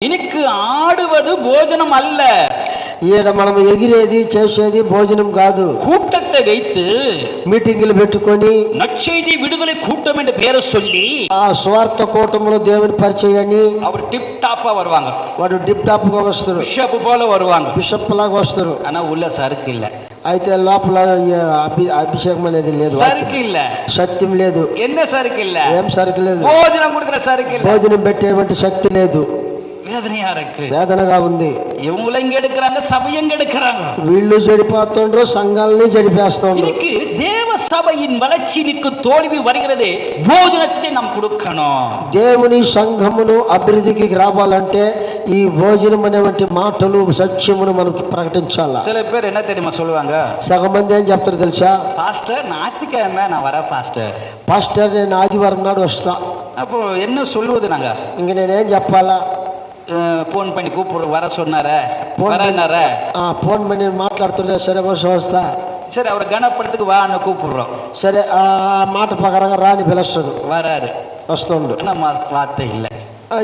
எனக்கு ஆடுவது போஜனம் அல்ல ఈడ మనం ఎగిరేది చేసేది భోజనం కాదు கூட்டத்தை வைத்து మీటింగులు పెట్టుకొని நற்செய்தி விடுதலை கூட்டம் என்று பெயரை சொல்லி ఆ స్వార్థ కూటములో దేవుని పరిచయాన్ని அவர் டிப் டாப்பா வருவாங்க వాడు డిప్ టాప్ గా వస్తారు பிஷப் போல வருவாங்க బిషప్ లాగా వస్తారు ஆனா உள்ள சறுக்கு இல்ல అయితే లోపల ఈ అభి అభిషేకం అనేది లేదు சறுக்கு இல்ல సత్యం లేదు என்ன சறுக்கு இல்ல ఏం సరికి లేదు போஜனம் கொடுக்கிற சறுக்கு இல்ல భోజనం పెట్టేటువంటి శక్తి లేదు வேதனையா இருக்கு వేదనగా ఉంది இவங்கள இங்க எடுக்கிறாங்க சபை எங்க எடுக்கிறாங்க వీళ్ళు చెడిపోతుండ్రు సంఘాలని చెడిపేస్తుండ్రు இன்னைக்கு தேவ சபையின் வளர்ச்சிக்கு தோல்வி வருகிறது போஜனத்தை நாம் கொடுக்கணும் దేవుని సంఘమును అభివృద్ధికి రావాలంటే ఈ భోజనం అనేటువంటి మాటలు సత్యమును మనం ప్రకటించాలా சில பேர் என்ன தெரியுமா சொல்லுவாங்க సగం మంది ఏం చెప్తారు తెలుసా பாஸ்டர் ஞாயிற்றுக்கிழமை நான் வரேன் பாஸ்டர் పాస్టర్ నేను ఆదివారం నాడు వస్తా அப்போ என்ன சொல்லுவது நாங்க ఇంక నేనేం చెప్పాలా ஃபோன் பண்ணி ಪಣ್ಣಿ வர ವರ ಸೊನ್ನಾರ ವರನಾರ ಫೋನ್ ಪಣ್ಣಿ ಮಾತಾಡ್ತುಂಡೆ ಸರಿ ಸೋಸ್ತಾ சரி அவர் வா வான்னு கூப்பிடுறோம். சரி மாட்டை பார்க்குறாங்க ராணி பிளஸ்றது. வராரு. வஸ்து உண்டு நம்ம வார்த்தை இல்லை.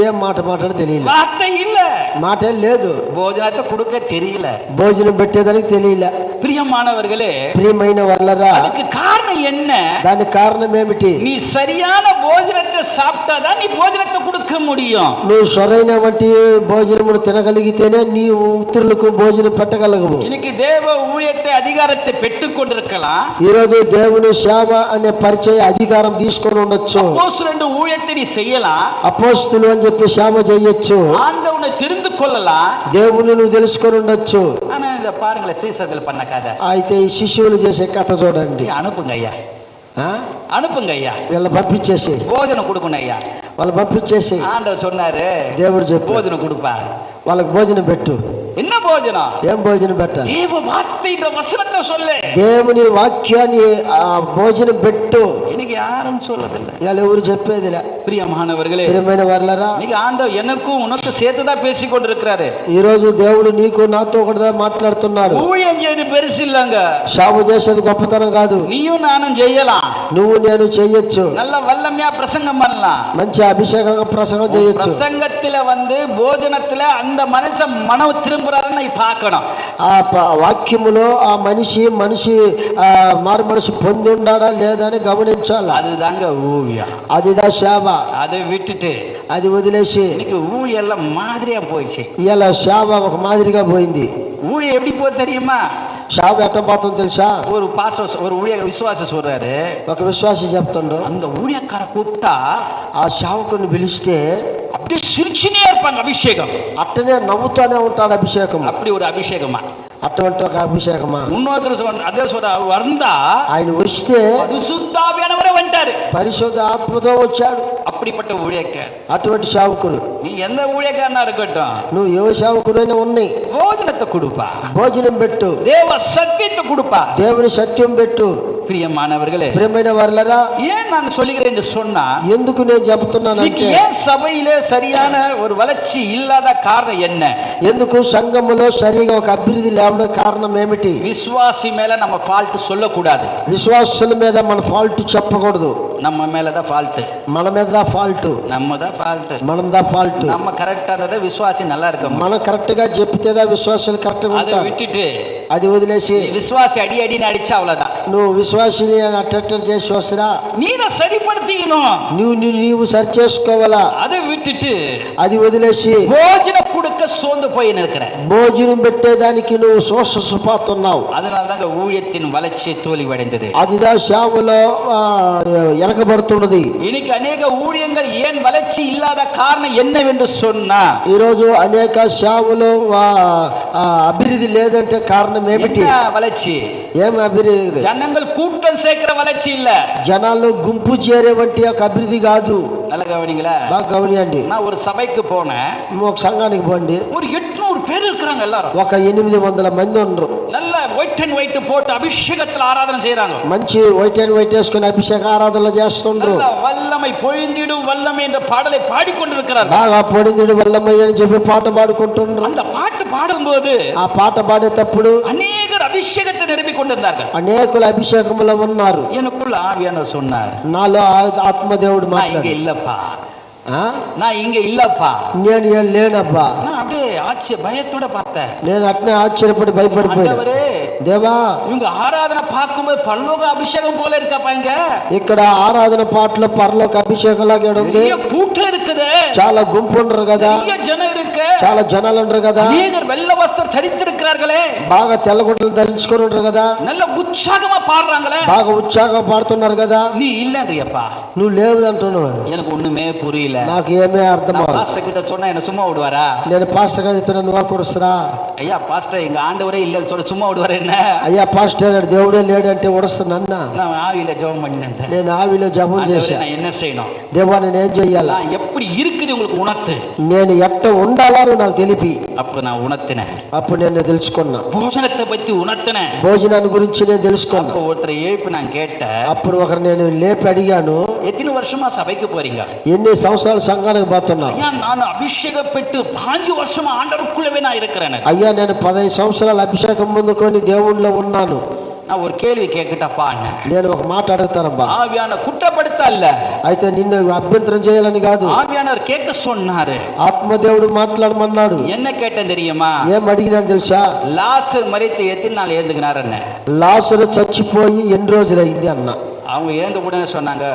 ఏం మాట మాట్లాడి తెలియలే வார்த்தை இல்ல మాట ఏం లేదు போஜனத்தை கொடுக்க தெரியல భోజనం పెట్టేదానికి తెలియలే பிரியமானவர்களே ప్రియమైన వాళ్ళరా அதுக்கு காரணம் என்ன దానికి కారణం ఏమిటి நீ சரியான போஜனத்தை சாப்பிட்டாதான் நீ போஜனத்தை கொடுக்க முடியும் నువ్వు సరైన వంటి భోజనమును తినగలిగితేనే నీవు ఇతరులకు భోజనం పెట్టగలగవు இன்னைக்கு தேவ ஊழியத்தை அதிகாரத்தை பெற்றுக் கொண்டிருக்கலாம் ఈరోజు దేవుని సేవ అనే పరిచయ అధికారం తీసుకొని ఉండొచ్చు அப்போஸ் ரெண்டு ஊழியத்தை நீ செய்யலாம் అపోస్తులు అని చెప్పి సేవ చేయొచ్చు ஆண்டவனை தெரிந்து கொள்ளலாம் దేవుని నువ్వు తెలుసుకొని ఉండొచ్చు ஆனா இத பாருங்களேன் சீசத்தில் பண்ண கதை అయితే ఈ శిష్యులు చేసే కథ చూడండి நீ அனுப்புங்க ஐயா ఆ? அனுப்புங்க ஐயா వీళ్ళ పంపించేసి போஜனம் கொடுக்கணும் ஐயா వాళ్ళు పంపించేసి ஆண்டவர் சொன்னாரு దేవుడు చెప్పు போஜனம் கொடுப்பா వాళ్ళకి భోజనం పెట్టు என்ன போஜனம் ఏం భోజనం పెట్టాలి தேவ வார்த்தைன்ற வசனத்தை சொல்லு దేవుని వాక్యాన్ని ఆ భోజనం పెట్టు இன்னைக்கு யாரும் சொல்றதில்ல ఇవాళ ఎవరు చెప్పేదిలే பிரியமானவர்களே ప్రియమైన వాళ్ళరా இன்னைக்கு ஆண்டவர் எனக்கும் உனக்கு சேர்த்து தான் பேசி கொண்டிருக்கிறாரு ఈ రోజు దేవుడు నీకు నాతో కూడా మాట్లాడుతున్నాడు ஊழியம் செய்து பெருசு இல்லைங்க సేవ చేసేది గొప్పతనం కాదు நீயும் நானும் செய்யலாம் నువ్వు నేను చెయ్యొచ్చు நல்ல வல்லமையா பிரசங்கம் பண்ணலாம் మంచి అభిషేకంగా ప్రసంగం చేయొచ్చు பிரசங்கத்துல வந்து போஜனத்துல அந்த மனுஷன் மனம் திரும்புறாருன்னு நீ பார்க்கணும் ఆ ప- వాక్యములో ఆ మనిషి మనిషి ఆ మారు మనసు పొంది ఉండాడా లేదా అని గమనించాలి அதுதாங்க ஊழியம் అదిదా సేవ அதை விட்டுட்டு అది వదిలేసి இன்னைக்கு ஊழியம் எல்லாம் மாதிரியா போயிடுச்சு ఇలా సేవ ఒక మాదిరిగా పోయింది ஊழியம் எப்படி போய் தெரியுமா సేవ ఎట్ట పోతుందో తెలుసా ஒரு பாச ஒரு ஊழிய விசுவாச சொல்றாரு ఒక విశ్వాసి చెప్తుండు அந்த ஊழியக்கார கூப்பிட்டா ఆ సేవకుని పిలిస్తే அப்படியே சிரிச்சுனே இருப்பாங்க அபிஷேகம் అట్టనే నవ్వుతూనే ఉంటాడు అభిషేకం அப்படி ஒரு அபிஷேகமா అటువంటి ఒక అభిషేకమా ఉన్నోత్తర అదే వరంద ఆయన వస్తే అంటారు? పరిశుద్ధ ఆత్మతో వచ్చాడు. అప్పటిపట్ట ఊడేక అటువంటి శావకుడు నీ ఎంత ఊడేక అన్నారు నువ్వు ఏ శావకుడైనా ఉన్నాయి భోజనంత కుడుప? భోజనం పెట్టు. దేవ సత్యత కుడుప? దేవుని సత్యం పెట్టు. பிரியமானவர்களே ప్రియమైన వాళ్ళరా ஏன் நான் சொல்லுகிறேன் என்று சொன்னா ఎందుకు నేను చెబుతున్నానంటే இன்னைக்கு ஏன் சபையிலே சரியான ஒரு வளர்ச்சி இல்லாத காரணம் என்ன ఎందుకు సంఘములో సరిగా ఒక అభివృద్ధి లేవడం కారణం ఏమిటి விசுவாசி மேல நம்ம ஃபால்ட் சொல்லக்கூடாது విశ్వాసుల మీద మన ఫాల్ట్ చెప్పకూడదు நம்ம மேலதான் ஃபால்ட் మన మీద ఫాల్ట్ நம்ம தான் ஃபால்ட் మనం దా ఫాల్ట్ நம்ம కరెక్ట్ అన్నదే విశ్వాసి நல்லா இருக்கும் మనం కరెక్ట్ గా చెప్తేదా విశ్వాసాలు కరెక్ట్ గా அதை ఉంటారు விட்டுட்டு అది వదిలేసి நீ விசுவாசி அடி அடின்னு அடிச்சா அவ்வளவுதான் నువ్వు విశ్వాసుని అట్ట చేసి వస్తున్నా నేను సరిపడతీను. నువ్వు నీవు సరి చేసుకోవాలా? అదే విట్టి అది వదిలేసి భోజన சோர்ந்து போய் இருக்கிற భోజనం పెట్టేదానికి నువ్వు శోష సుపాతున్నావు அதனால தாங்க ஊழியத்தின் வளர்ச்சி தோல்வியடைந்தது అదిదా సేవలో ఆ, వెనకబడుతున్నది இன்னைக்கு அநேக ஊழியங்கள் ஏன் வளர்ச்சி இல்லாத காரணம் என்னவென்று சொன்னா ఈరోజు అనేక సేవలు ఆ, ఆ, అభివృద్ధి లేదంటే కారణం ఏమిటి என்ன வளர்ச்சி ఏం అభివృద్ధి ஜனங்கள் கூட்டம் சேர்க்கிற வளர்ச்சி இல்ல జనాల్లో గుంపు చేరే వంటి ఒక అభివృద్ధి కాదు நல்ல கவனிங்களா బాగా గమనియండి நான் ஒரு சபைக்கு போனேன் ఒక సంఘానికి పోండి ஒரு எட்நூறு பேர் இருக்கிறாங்க எல்லாரும் ఒక ఎనిమిది వందల మంది ఉండరు நல்ல ஒயிட் அண்ட் ஒயிட் போட்டு அபிஷேகத்துல ஆராதனை செய்யறாங்க మంచి వైట్ అండ్ వైట్ వేసుకుని అభిషేక ఆరాధనలు చేస్తుండ్రు நல்ல வல்லமை பொழிந்திடும் வல்லமை என்ற பாடலை பாடிக்கொண்டிருக்கிறார்கள் బాగా పొడిందుడు వల్లమయ్య అని చెప్పి పాట పాడుకుంటుండ్రు அந்த பாட்டு பாடும்போது ఆ పాట పాడేటప్పుడు அநேகர் அபிஷேகத்தை நிரப்பிக் கொண்டிருந்தார்கள் అనేకుల అభిషేకములో ఉన్నారు எனக்குள்ள ஆவியான சொன்னார் నాలో ఆ- ఆత్మదేవుడు நான் இங்க మాట్లాడు இல்லப்பா ఆ? நான் இங்க இல்லப்பா నేను ఏం లేనబ్బా நான் அப்படியே ஆச்சரிய பயத்தோட பார்த்தேன் నేను అట్నే ఆశ్చర్యపడి భయపడిపోయాను ஆண்டவரே దేవా இவங்க ஆராதனை பார்க்கும்போது பல்லோக அபிஷேகம் போல இருக்கப்பா இங்க ఇక్కడ ఆరాధన పాటలో పరలోక అభిషేకం లాగా ఉంది நிறைய கூட்டம் இருக்குது చాలా గుంపు ఉండరు కదా நிறைய ஜனம் இருக்கு చాలా జనాలు ఉండరు కదా அநேகர் வெள்ள வஸ்திரம் தரித்திருக்கிறார்களே బాగా తెల్లగుడ్డలు ధరించుకొని ఉండరు కదా நல்ல உற்சாகமா பாடுறாங்களே బాగా ఉత్సాహంగా పాడుతున్నారు కదా நீ இல்லன்றியப்பா నువ్వు లేవు అంటున్నావు எனக்கு ஒண்ணுமே புரியல నాకు ఏమీ అర్థం நான் అవ్వదు. பாஸ்டர் கிட்ட சொன்னா என்ன சும்மா விடுவாரா నేను పాస్టర్ గారు చెప్తున్నా నువ్వు కొడుస్తురా ஐயா பாஸ்டர் எங்க ஆண்டவரே இல்லைன்னு சொல்ல சும்மா விடுவாரு என்ன అయ్యా పాస్టర్ గారు దేవుడే లేడంటే ఉడుస్తున్నా நான் ஆவியில ஜெபம் பண்ணினேன் నేను ఆవిలో జపం ஆண்டவரே, చేశా நான் என்ன செய்யணும் దేవా నేను ఏం చెయ్యాలా நான் எப்படி இருக்குது உங்களுக்கு உணர்த்து నేను ఎట్ట ఉండాలో నువ్వు నాకు తెలిపి அப்ப நான் உணர்த்தினேன் అప్పుడు నేను తెలుసుకున్నా போஜனத்தை பத்தி உணர்த்தினேன் భోజనాన్ని గురించి నేను తెలుసుకున్నా அப்போ ஒருத்தரை எழுப்பி நான் கேட்டேன் అప్పుడు ఒకరు నేను లేపి అడిగాను எத்தனை வருஷமா சபைக்கு போறீங்க ఎన్ని సంవత్సరాలు సంఘానికి పోతున్నావు ஐயா நான் அபிஷேகப்பட்டு பாஞ்சு வருஷமா ஆண்டவருக்குள்ளவே நான் இருக்கிறேன் అయ్యా నేను పదహైదు సంవత్సరాలు అభిషేకం ముందుకొని దేవుళ్ళో ఉన్నాను நான் ஒரு கேள்வி கேட்கட்டப்பா அண்ணன் నేను ఒక మాట అడుగుతానబ్బా ஆவியான குற்றப்படுத்த அல்ல అయితే నిన్ను అభ్యంతరం చేయాలని కాదు ஆவியானவர் கேட்க சொன்னாரு ఆత్మదేవుడు మాట్లాడమన్నాడు என்ன கேட்டேன் தெரியுமா ఏం అడిగినాను తెలుసా லாசர் மறித்து எத்தனை நாள் ஏந்துக்கினார் என்ன లాసులు చచ్చిపోయి ఎన్ని రోజులైంది అన్న அவங்க ஏந்த உடனே சொன்னாங்க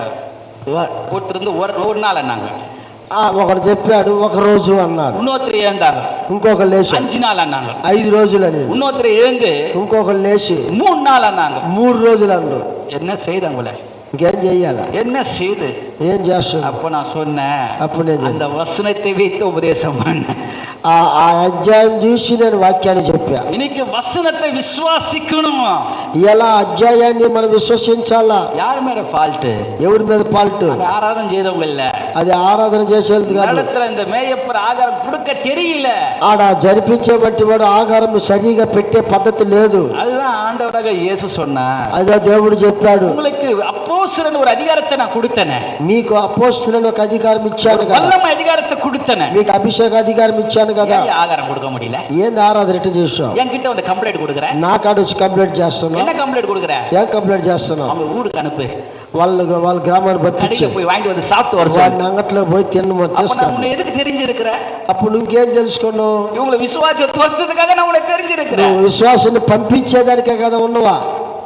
ஒருத்தர் இருந்து ஒரு ஒரு நாள் அண்ணாங்க ఆ, ఒకడు చెప్పాడు ఒక రోజు అన్నాడు இன்னொருத்தர் ஏந்தாங்க ఇంకొక లేచి அஞ்சு நாள் அண்ணாங்க ఐదు రోజులు అని இன்னொருத்தர் ஏந்து ఇంకొక లేచి மூணு நாள் அண்ணாங்க మూడు రోజులు అన్నాడు என்ன செய்தாங்கள ఇంకేం చెయ్యాల என்ன செய்து ఏం చేస్తున్నాడు அப்ப நான் சொன்னேன் అప్పుడు నేను அந்த చెప్పాను. வசனத்தை வைத்து உபதேசம் பண்ணேன் ఆ ఆ అధ్యాయం చూసి నేను వాక్యాన్ని చెప్పా இன்னைக்கு வசனத்தை விசுவாசிக்கணும் ఇలా అధ్యాయాన్ని మనం విశ్వసించాలా யார் மேல ஃபால்ட் ఎవరి మీద పాల్టు அங்க ஆராதனை செய்தவங்க இல்ல అది ఆరాధన చేసేది కాదు நடத்துல இந்த மேயப்பர் ஆகாரம் கொடுக்க தெரியல ఆడ జరిపించే బట్టి వాడు ఆహారం సరిగా పెట్టే పద్ధతి లేదు அதுதான் ஆண்டவராக இயேசு சொன்னார் అదే దేవుడు చెప్పాడు உங்களுக்கு அப்போஸ்தலன் ஒரு அதிகாரத்தை நான் கொடுத்தேனே మీకు అపోస్తులను ఒక అధికారం ఇచ్చాను కదా வல்லமை அதிகாரத்தை கொடுத்தேனே మీకు అభిషేక అధికారం ఇచ్చాను కదా ஏன் ஆகாரம் கொடுக்க முடியல ఏంది ఆరాధన ఎట్ట చేసావు என்கிட்ட வந்து கம்ப்ளைண்ட் கொடுக்குற నా కాడ వచ్చి కంప్లైంట్ చేస్తున్నావు என்ன கம்ப்ளைண்ட் கொடுக்குற ఏం కంప్లైంట్ చేస్తున్నావు அவங்க ஊருக்கு அனுப்பு వాళ్ళు వాళ్ళ గ్రామాన్ని పంపించి கடையில போய் வாங்கிட்டு வந்து சாப்பிட்டு வர వాళ్ళ சொல்லு అంగట్లో పోయి తిన్న அப்ப நான் తీసుకున్నాను உன்னை எதுக்கு தெரிஞ்சிருக்கிற అప్పుడు నువ్వేం తెలుసుకున్నావు இவங்களை விசுவாசம் தோற்றதுக்காக நான் உன்னை தெரிஞ்சிருக்கிறேன் నువ్వు విశ్వాసాన్ని పంపించేదానికే కదా ఉన్నవా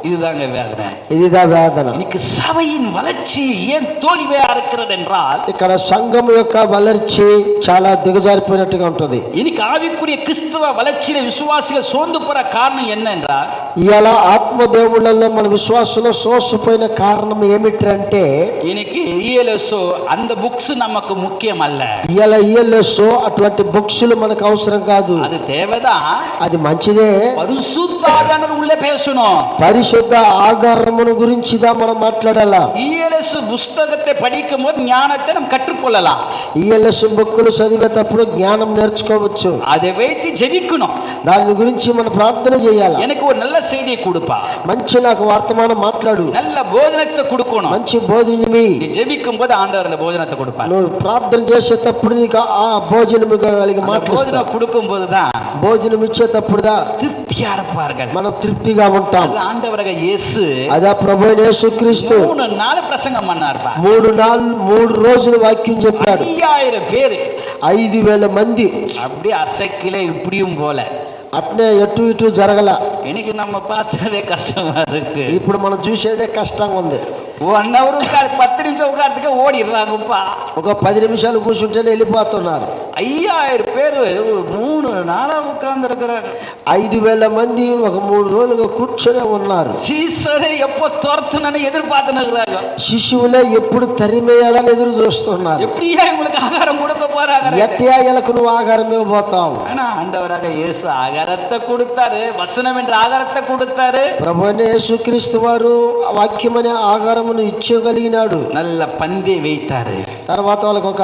இதுதாங்க வேதனை ఇదిదా వేదన இன்னைக்கு சபையின் வளர்ச்சி ஏன் தோல்வியா இருக்கிறது என்றால் ఇక్కడ సంఘం యొక్క వలర్చి చాలా దిగజారిపోయినట్టుగా ఉంటుంది இன்னைக்கு ஆவிக்குரிய கிறிஸ்துவ வளர்ச்சியில விசுவாசிகள் சோர்ந்து போற காரணம் என்ன என்றால் ఇలా ఆత్మదేవుళ్ళలో మన విశ్వాసంలో సోసిపోయిన కారణం ఏమిటంటే இன்னைக்கு இஎல்எஸ்ஓ அந்த புக்ஸ் நமக்கு முக்கியம் அல்ல ఇలా ఇఎల్ఎస్ అటువంటి బుక్స్లు మనకు అవసరం కాదు அது தேவைதான் అది మంచిదే பரிசுத்தாவியானவர் உள்ள பேசணும் పరిశుద్ధ ఆగారమును గురించిదా మనం మాట్లాడాలా இஎல்எஸ் புஸ்தகத்தை படிக்கும் போது ஞானத்தை நம்ம கற்றுக்கொள்ளலாம் ఈఎల్ఎస్ బుక్కులు చదివేటప్పుడు జ్ఞానం నేర్చుకోవచ్చు அதை வைத்து ஜெபிக்கணும் దాని గురించి మనం ప్రార్థన చేయాలి எனக்கு ஒரு நல்ல செய்தியை கொடுப்பா మంచి నాకు వర్తమానం మాట్లాడు நல்ல போதனத்தை கொடுக்கணும் మంచి బోధనమి நீ ஜெபிக்கும் போது ஆண்டவர் அந்த போதனத்தை கொடுப்பார் నువ్వు ప్రార్థన చేసేటప్పుడు నీకు ఆ భోజనం కలిగి அந்த మాట్లాడుతా போதனை கொடுக்கும் போதுதான் భోజనం ఇచ్చేటప్పుడుదా திருப்தியா இருப்பார்கள் మనం తృప్తిగా ఉంటాం அது ஆண்டவராக இயேசு అదా ప్రభు యేసుక్రీస్తు மூணு நாள் பிரசங்கம் பண்ணார்ப்பா మూడు నాలుగు మూడు రోజులు వాక్యం చెప్పాడు ஐயாயிரம் பேரு ఐదు వేల మంది அப்படியே அசைக்கில இப்படியும் போல అట్నే ఎటు ఇటు జరగల இன்னைக்கு நம்ம பார்த்ததே கஷ்டமா இருக்கு ఇప్పుడు మనం చూసేదే కష్టంగా ఉంది ஒன் ஹவர் உட்கார் பத்து நிமிஷம் உட்காரத்துக்கு ஓடிடுறாங்கப்பா ఒక పది నిమిషాలు కూర్చుంటేనే వెళ్ళిపోతున్నారు ஐயாயிரம் பேர் மூணு நாளா உட்கார்ந்து இருக்கிறாங்க ఐదు వేల మంది ఒక మూడు రోజులుగా కూర్చొని ఉన్నారు சீசரை எப்போ துரத்துனு எதிர்பார்த்துன்னு இருக்கிறாங்க శిశువులే ఎప్పుడు తరిమేయాలని ఎదురు చూస్తున్నారు எப்படியா இவங்களுக்கு ஆகாரம் கொடுக்க போறாங்க ఎట్లా ఇళ్ళకు నువ్వు ఆహారం ఇవ్వబోతావు ஆனா ஆண்டவராக இயேசு ஆகாரத்தை கொடுத்தாரு வசனம் என்ற ஆகாரத்தை கொடுத்தாரு ప్రభు అయిన యేసుక్రీస్తు వారు ఆ వాక్యం అనే ఆహారమును ఇచ్చగలిగినాడు நல்ல பந்தி வைத்தாரு తర్వాత వాళ్ళకు ఒక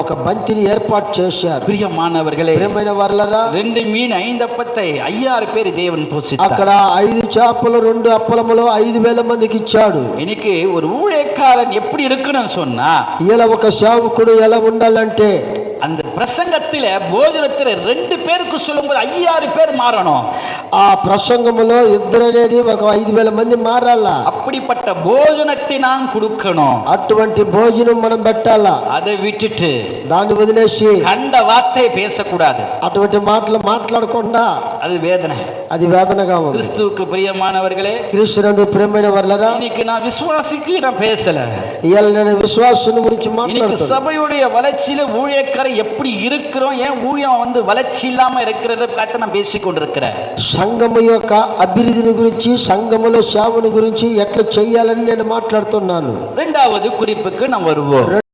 ఒక బంతిని ఏర్పాటు చేశారు பிரியமானவர்களே ప్రియమైన వర్లరా ரெண்டு மீன் ஐந்தப்பத்தை ஐயாறு பேர் தேவன் போஷித்தார் అక్కడ ఐదు చేపలు రెండు అప్పలములు ఐదు వేల మందికి ఇచ్చాడు இன்னைக்கு ஒரு ஊழியக்காரன் எப்படி இருக்கணும்னு சொன்னா ఇలా ఒక సేవకుడు ఎలా ఉండాలంటే அந்த பிரசங்கத்தில போஜனத்தில ரெண்டு பேருக்கு சொல்லும்போது ஐயாறு பேர் மாறணும் ఆ ప్రసంగములో ఇద్దరు అనేది ఒక ఐదు వేల మంది మారాలా அப்படிப்பட்ட போஜனத்தை நாம் கொடுக்கணும் అటువంటి భోజనం మనం పెట్టాలా அதை விட்டுட்டு దాన్ని వదిలేసి கண்ட வார்த்தை பேசக்கூடாது అటువంటి మాటలు మాట్లాడకుండా அது வேதனை అది వేదనగా ఉంది கிறிஸ்துவுக்கு பிரியமானவர்களே క్రీస్తునందు ప్రేమైన వర్లరా இன்னைக்கு நான் விசுவாசிக்கு நான் பேசல ఇవాళ నేను విశ్వాసం గురించి இன்னைக்கு మాట్లాడుతున్నాను சபையுடைய வளர்ச்சியில ஊழியக்காரை எப்படி இருக்கிறோம் ஏன் ஊழியம் வந்து வளர்ச்சி இல்லாம இருக்கிறத பார்த்து நான் பேசிக் கொண்டிருக்கிறேன் సంఘము యొక్క అభివృద్ధిని గురించి సంఘములో సేవను గురించి ఎట్లా చేయాలని నేను మాట్లాడుతున్నాను இரண்டாவது குறிப்புக்கு நாம் வருவோம்